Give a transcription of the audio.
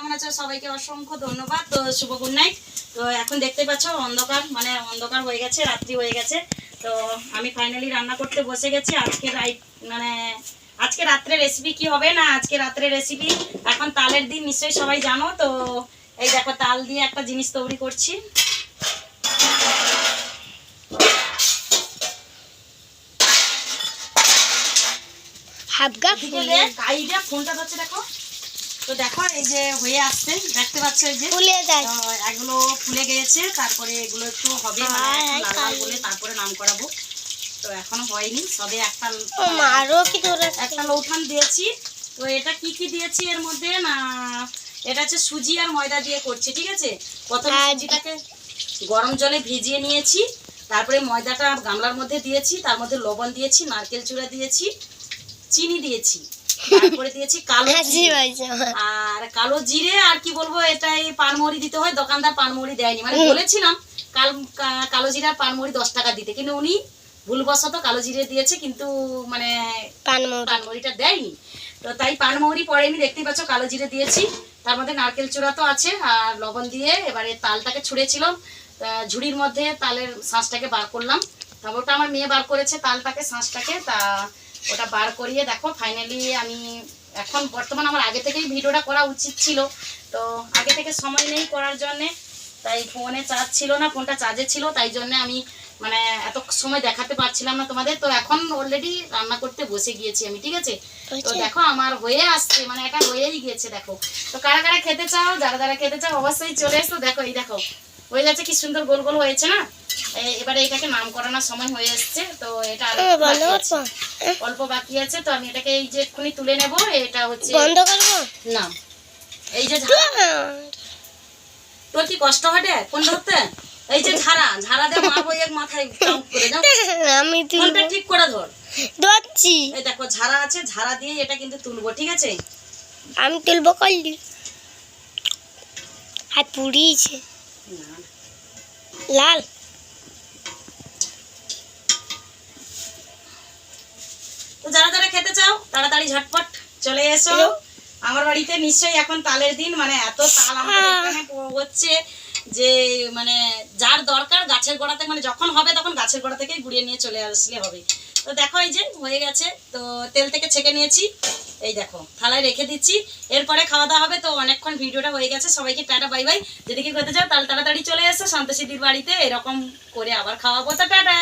কেমন আছো? সবাইকে অসংখ্য ধন্যবাদ। তো শুভ গুড নাইট। তো এখন দেখতে পাচ্ছ অন্ধকার মানে অন্ধকার হয়ে গেছে রাত্রি হয়ে গেছে। তো আমি ফাইনালি রান্না করতে বসে গেছি। আজকে রাইট মানে আজকে রাত্রে রেসিপি কি হবে না? আজকে রাত্রে রেসিপি এখন তালের দিন নিশ্চয়ই সবাই জানো। তো এই দেখো তাল দিয়ে একটা জিনিস তৈরি করছি। ফোনটা ধরছে দেখো। তো দেখো এই যে হয়ে আসছে দেখতে পাচ্ছ এই যে? ফুলে যায়। এগুলো ফুলে গিয়েছে তারপরে এগুলো একটু হবে মানে লাল লাল বলে তারপরে নাম করাবো। তো এখনও হয়নি সবে একটা কি একটা লৌঠান দিয়েছি। তো এটা কি কি দিয়েছি এর মধ্যে? না এটা হচ্ছে সুজি আর ময়দা দিয়ে করছি ঠিক আছে? প্রথমে আর- সুজিটাকে গরম জলে ভিজিয়ে নিয়েছি তারপরে ময়দাটা গামলার মধ্যে দিয়েছি তার মধ্যে লবণ দিয়েছি নারকেল চূড়া দিয়েছি চিনি দিয়েছি। তারপরে দিয়েছি কালো আমার। আর কালো জিরে আর কি বলব এটাই পানমরি দিতে হয় দোকানদার পানমরি দেয়নি। মানে বলেছিলাম কাল কালো জিরে আর পানমরি দশ টাকা দিতে। কিন্তু উনি ভুলবশত কালো জিরে দিয়েছে কিন্তু মানে দেয়নি। তো তাই পানমৌরি পড়েনি দেখতেই পাচ্ছ কালো জিরে দিয়েছি। তার মধ্যে নারকেল চূড়া তো আছে আর লবণ দিয়ে এবারে তালটাকে ছুঁড়েছিলাম। ঝুড়ির মধ্যে তালের শাঁসটাকে বার করলাম। তারপর ওটা আমার মেয়ে বার করেছে তালটাকে শাঁসটাকে। তা ওটা বার করিয়ে দেখো ফাইনালি আমি এখন বর্তমান আমার আগে থেকেই ভিডিওটা করা উচিত ছিল। তো আগে থেকে সময় নেই করার জন্যে তাই ফোনে চার্জ ছিল না ফোনটা চার্জে ছিল তাই জন্য আমি মানে এত সময় দেখাতে পারছিলাম না তোমাদের। তো এখন অলরেডি রান্না করতে বসে গিয়েছি আমি ঠিক আছে? তো দেখো আমার হয়ে আসছে মানে এটা হয়েই গিয়েছে দেখো। তো কারা কারা খেতে চাও যারা যারা খেতে চাও অবশ্যই চলে এসো দেখো এই দেখো। হয়ে যাচ্ছে কি সুন্দর গোল গোল হয়েছে না? এবারে এটাকে নাম করানোর সময় হয়ে এসছে তো এটা আর অল্প বাকি আছে তো আমি এটাকে এই যে এক্ষুনি তুলে নেব এটা হচ্ছে বন্ধ করব? না। এই যে তোর কি কষ্ট রে ফোন ধরতে? এই যে ঝাড়া ঝাড়া দিয়ে মারবো এক মাথায় করে যাও আমি ফোনটা ঠিক করে ধর। ধরছি। এই দেখো ঝাড়া আছে ঝাড়া দিয়ে এটা কিন্তু তুলবো ঠিক আছে? আমি তুলবো করলি হাত পুড়িয়েছে। লাল তো যারা যারা খেতে চাও? তাড়াতাড়ি ঝটপট চলে এসো। আমার বাড়িতে নিশ্চয়ই এখন তালের দিন মানে এত তাল আমাদের হ্যাঁ। এখানে হচ্ছে যে মানে যার দরকার গাছের গোড়াতে মানে যখন হবে তখন গাছের গোড়া থেকেই গুড়িয়ে নিয়ে চলে আসলে হবে। তো দেখো এই যে হয়ে গেছে। তো তেল থেকে ছেঁকে নিয়েছি। এই দেখো থালায় রেখে দিচ্ছি। এরপরে খাওয়া দাওয়া হবে তো অনেকক্ষণ ভিডিওটা হয়ে গেছে। সবাইকে টাটা বাই বাই। যদি কি করতে চাও তাহলে তাড়াতাড়ি চলে এসো। শান্তশিদির বাড়িতে এরকম করে আবার খাওয়াবো। তো টাটা!